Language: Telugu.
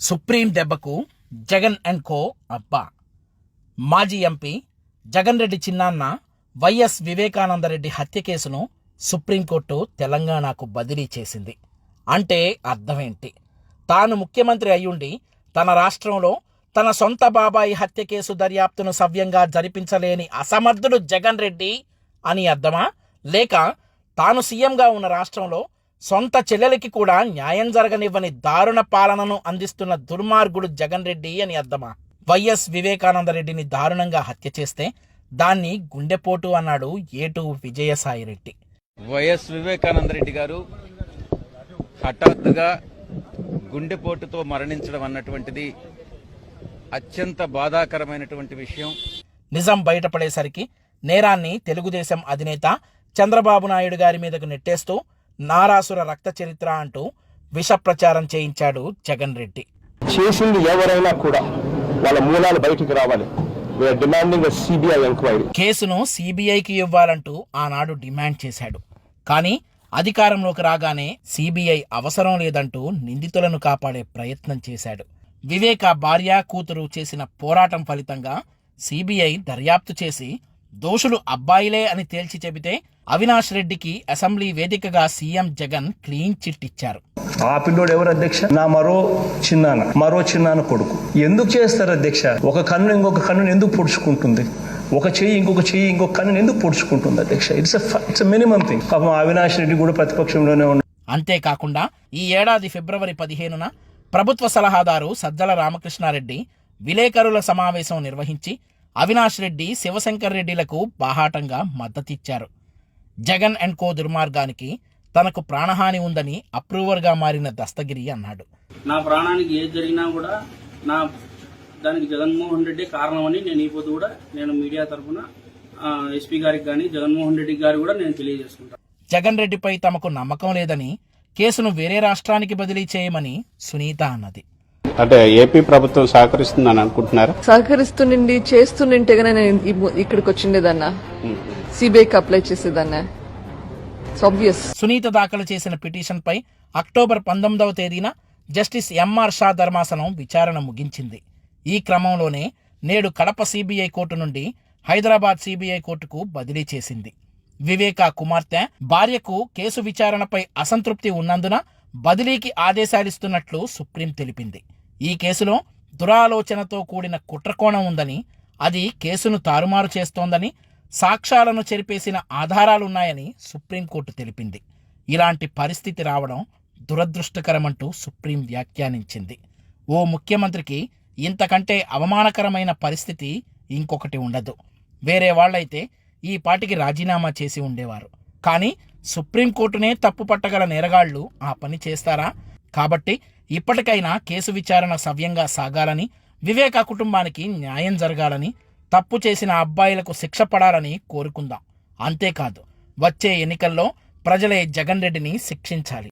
సుప్రీం దెబ్బకు జగన్ అండ్ కో అబ్బా. మాజీ ఎంపీ జగన్ రెడ్డి చిన్నాన్న వైఎస్ వివేకానందరెడ్డి హత్య కేసును సుప్రీంకోర్టు తెలంగాణకు బదిలీ చేసింది. అంటే అర్థమేంటి? తాను ముఖ్యమంత్రి అయ్యుండి తన రాష్ట్రంలో తన సొంత బాబాయి హత్య కేసు దర్యాప్తును సవ్యంగా జరిపించలేని అసమర్థుడు జగన్ రెడ్డి అని అర్థమా? లేక తాను సీఎంగా ఉన్న రాష్ట్రంలో సొంత చెల్లెలికి కూడా న్యాయం జరగనివ్వని దారుణ పాలనను అందిస్తున్న దుర్మార్గుడు జగన్ రెడ్డి అని అర్థమా? వైఎస్ వివేకానందరెడ్డిని దారుణంగా హత్య చేస్తే దాన్ని గుండెపోటు అన్నాడు ఏటు విజయసాయిరెడ్డి. వైఎస్ వివేకానంద రెడ్డి గారు హఠాత్తుగా గుండెపోటుతో మరణించడం అన్నటువంటిది అత్యంత బాధాకరమైనటువంటి విషయం. నిజం బయటపడేసరికి నేరాన్ని తెలుగుదేశం అధినేత చంద్రబాబు నాయుడు గారి మీదకు నెట్టేస్తూ నారాసుర రక్త చరిత్ర అంటూ విష ప్రచారం చేయించాడు జగన్ రెడ్డి. చేసింది ఎవరైనా కూడా వాళ్ళ మూలాలు బయటికి రావాలి. డిమాండింగ్ సిబిఐ ఎంక్వైరీ కేసును సీబీఐకి ఇవ్వాలంటూ ఆనాడు డిమాండ్ చేశాడు. కానీ అధికారంలోకి రాగానే సీబీఐ అవసరం లేదంటూ నిందితులను కాపాడే ప్రయత్నం చేశాడు. వివేక భార్య కూతురు చేసిన పోరాటం ఫలితంగా సీబీఐ దర్యాప్తు చేసి దోషులు అబ్బాయిలే అని తేల్చి చెబితే అవినాష్ రెడ్డికి అసెంబ్లీ వేదికగా సీఎం జగన్ క్లీన్ చిట్ ఇచ్చారు. ఆ పిల్లోడు ఎవరు అధ్యక్ష? నా మరో చిన్నాన్న మరో చిన్నాన్న కొడుకు. ఎందుకు చేస్తారు అధ్యక్ష? ఒక కన్ను ఇంకొక కన్నుని ఎందుకు పొడుచుకుంటుంది? ఒక చెయ్యి ఇంకొక చెయ్యి ఇంకొక కన్నుని ఎందుకు పొడుచుకుంటుంది అధ్యక్ష? ఇట్స్ ఇట్స్ మినిమం థింగ్ పాపం అవినాష్ రెడ్డి కూడా ప్రతిపక్షంలోనే ఉన్నాడు అంతేకాకుండా ఈ ఏడాది ఫిబ్రవరి పదిహేనున ప్రభుత్వ సలహాదారు సజ్జల రామకృష్ణారెడ్డి విలేకరుల సమావేశం నిర్వహించి అవినాష్ రెడ్డి శివశంకర్ రెడ్డిలకు బాహాటంగా మద్దతిచ్చారు. జగన్ అండ్ కో దుర్మార్గానికి తనకు ప్రాణహాని ఉందని అప్రూవర్గా మారిన దస్తగిరి అన్నాడు. నా ప్రాణానికి ఏది జరిగినా కూడా నా దానికి జగన్మోహన్ రెడ్డి కారణమని నేను ఈ పొద్దు కూడా నేను మీడియా తరఫున ఎస్పీ గారికి కానీ జగన్మోహన్ రెడ్డి గారు కూడా నేను తెలియజేసుకుంటాను జగన్ రెడ్డిపై తమకు నమ్మకం లేదని కేసును వేరే రాష్ట్రానికి బదిలీ చేయమని సునీత అన్నది. అంటే ఏపీ ప్రభుత్వం సహకరిస్తుందని అనుకుంటున్నారా? సహకరిస్తుండండి చేస్తుండింటే నేను ఇక్కడికి వచ్చిండేదన్నా. సిబిఐకి అప్లై చేసేదన్నా. సునీత దాఖలు చేసిన పిటిషన్పై అక్టోబర్ పంతొమ్మిదవ తేదీన జస్టిస్ ఎంఆర్ షా ధర్మాసనం విచారణ ముగించింది. ఈ క్రమంలోనే నేడు కడప సిబిఐ కోర్టు నుండి హైదరాబాద్ సిబిఐ కోర్టుకు బదిలీ చేసింది. వివేకా కుమార్తె భార్యకు కేసు విచారణపై అసంతృప్తి ఉన్నందున బదిలీకి ఆదేశాలిస్తున్నట్లు సుప్రీం తెలిపింది. ఈ కేసులో దురాలోచనతో కూడిన కుట్రకోణం ఉందని అది కేసును తారుమారు చేస్తోందని సాక్ష్యాలను చెరిపేసిన ఆధారాలున్నాయని సుప్రీంకోర్టు తెలిపింది. ఇలాంటి పరిస్థితి రావడం దురదృష్టకరమంటూ సుప్రీం వ్యాఖ్యానించింది. ఓ ముఖ్యమంత్రికి ఇంతకంటే అవమానకరమైన పరిస్థితి ఇంకొకటి ఉండదు. వేరే వాళ్ళైతే ఈ పాటికి రాజీనామా చేసి ఉండేవారు. కానీ సుప్రీంకోర్టునే తప్పు పట్టగల నేరగాళ్ళు ఆ పని చేస్తారా? కాబట్టి ఇప్పటికైనా కేసు విచారణ సవ్యంగా సాగాలని వివేకా కుటుంబానికి న్యాయం జరగాలని తప్పు చేసిన అబ్బాయిలకు శిక్ష పడాలని కోరుకుందాం. అంతేకాదు వచ్చే ఎన్నికల్లో ప్రజలే జగన్ రెడ్డిని శిక్షించాలి.